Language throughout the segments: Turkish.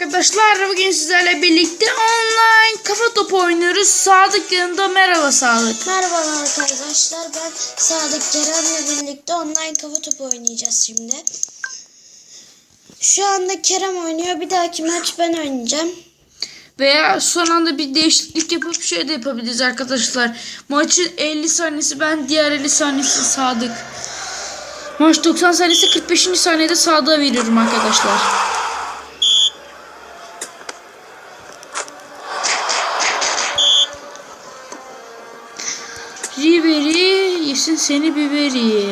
Arkadaşlar bugün sizlerle birlikte online kafa topu oynuyoruz. Sadık yanında merhaba Sadık. Merhaba arkadaşlar ben Sadık Kerem'le birlikte online kafa topu oynayacağız şimdi. Şu anda Kerem oynuyor bir dahaki maç ben oynayacağım. Veya son anda bir değişiklik yapıp şey de yapabiliriz arkadaşlar. Maçın 50 saniyesi ben diğer 50 saniyesi Sadık. Maç 90 saniyesi 45. saniyede Sadık'a veriyorum arkadaşlar. Yesin seni biberi.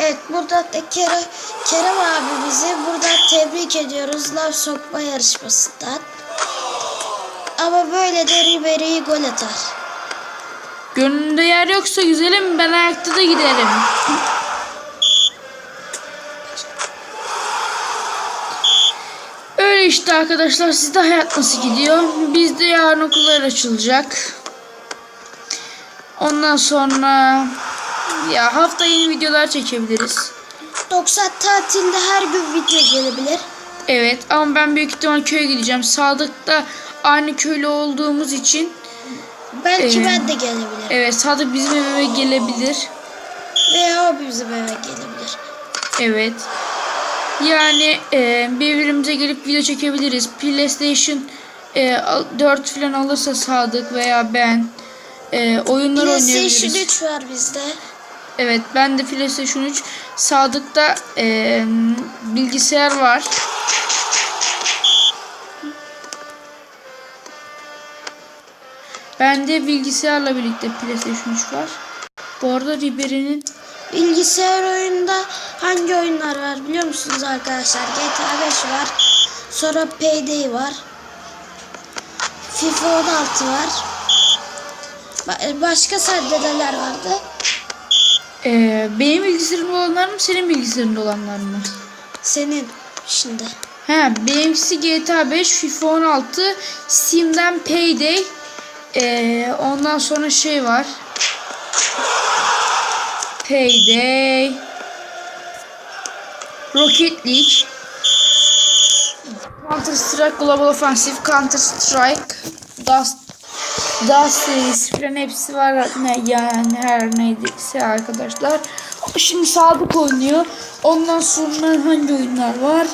Evet burada da Kerem, Kerem abi bizi burada tebrik ediyoruz laf sokma yarışmasından. Ama böyle de Ribery'i gol atar. Gönlünde yer yoksa güzelim ben ayakta da giderim. Öyle işte arkadaşlar sizde hayat nasıl gidiyor? Bizde yarın okullar açılacak. Ondan sonra ya hafta yeni videolar çekebiliriz. 90 tatilde her gün video gelebilir. Evet ama ben büyük ihtimal köye gideceğim. Sadık'ta aynı köylü olduğumuz için Belki Ee, ben de gelebilirim. evet Sadık bizim eve gelebilir. Veya o bizim eve gelebilir. Evet. Yani e, birbirimize gelip video çekebiliriz. PlayStation e, al- 4 falan alırsa Sadık veya ben e, oyunlar PlayStation oynayabiliriz. 3 var bizde. Evet ben de PlayStation 3. Sadık'ta e, bilgisayar var. Bende bilgisayarla birlikte PlayStation 3 var. Bu arada Ribery'nin Bilgisayar oyunda hangi oyunlar var biliyor musunuz arkadaşlar? GTA 5 var. Sonra Payday var. FIFA 16 var. Ba- Başka sende neler vardı? e, benim bilgisayarımda olanlar mı senin bilgisayarında olanlar mı? Senin şimdi. He, benimkisi GTA 5, FIFA 16, Steam'den Payday. Ee, ondan sonra şey var. Payday. Rocket League. Counter Strike Global Offensive, Counter Strike, Dust, Dust serisi falan hepsi var. Ne, yani her neydiyse arkadaşlar. Şimdi Sadık oynuyor. Ondan sonra hangi oyunlar var?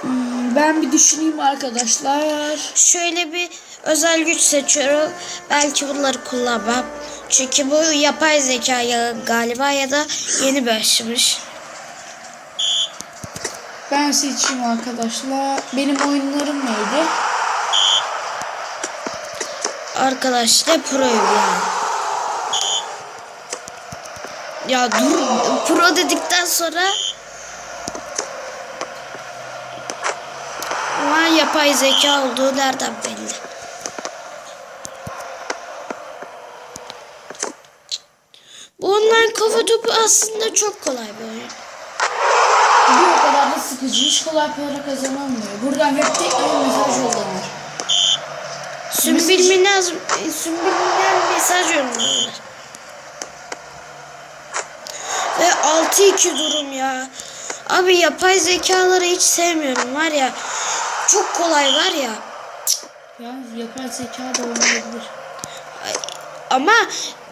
Hmm, Ben bir düşüneyim arkadaşlar. Şöyle bir özel güç seçiyorum. Belki bunları kullanmam. Çünkü bu yapay zeka ya galiba ya da yeni başlamış. Ben seçeyim arkadaşlar. Benim oyunlarım neydi? Arkadaşlar proyum yani. Ya dur pro dedikten sonra ama yapay zeka olduğu nereden belli? Bu online kafa topu aslında çok kolay bir oyun. Bir o kadar da sıkıcı. Hiç kolay para kazanılmıyor. Buradan web teknoloji mesaj yollanır. Sümbülmüler, sümbülmüler mesaj yolluyorlar. Ve 6-2 durum ya. Abi yapay zekaları hiç sevmiyorum var ya. Çok kolay var ya. Yalnız yapay zeka da olmayabilir. Ay, Ama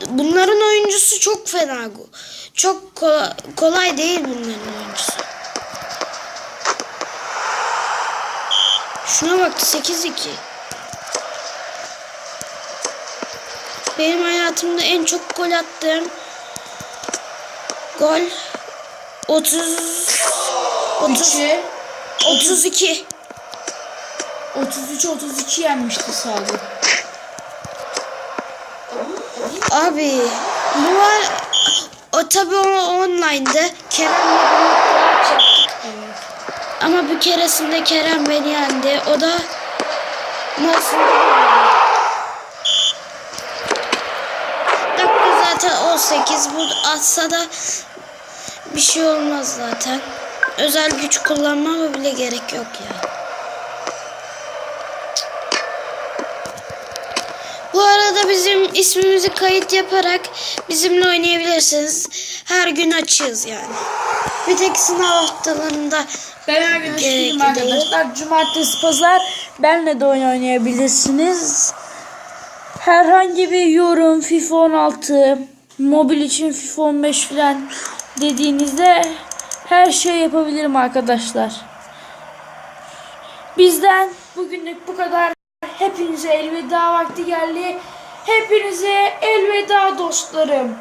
bunların oyuncusu çok fena. Çok kolay, kolay değil bunların oyuncusu. Şuna bak 8-2. Benim hayatımda en çok gol attığım gol 30 30 3'e 32. 33-32 yenmişti Sadık. Abi bu var o tabi o online'dı. Kerem'le birlikte maç yaptık. Evet. Ama bir keresinde Kerem beni yendi. O da nasıl? Dakika zaten 18. Bu atsa da bir şey olmaz zaten. Özel güç kullanmama bile gerek yok ya. Bu arada bizim ismimizi kayıt yaparak bizimle oynayabilirsiniz. Her gün açığız yani. Bir tek sınav haftalarında Ben her gün değil. arkadaşlar. Cumartesi pazar benle de oyun oynayabilirsiniz. Herhangi bir yorum FIFA 16, mobil için FIFA 15 falan dediğinizde her şey yapabilirim arkadaşlar. Bizden bugünlük bu kadar. Hepinize elveda vakti geldi. Hepinize elveda dostlarım.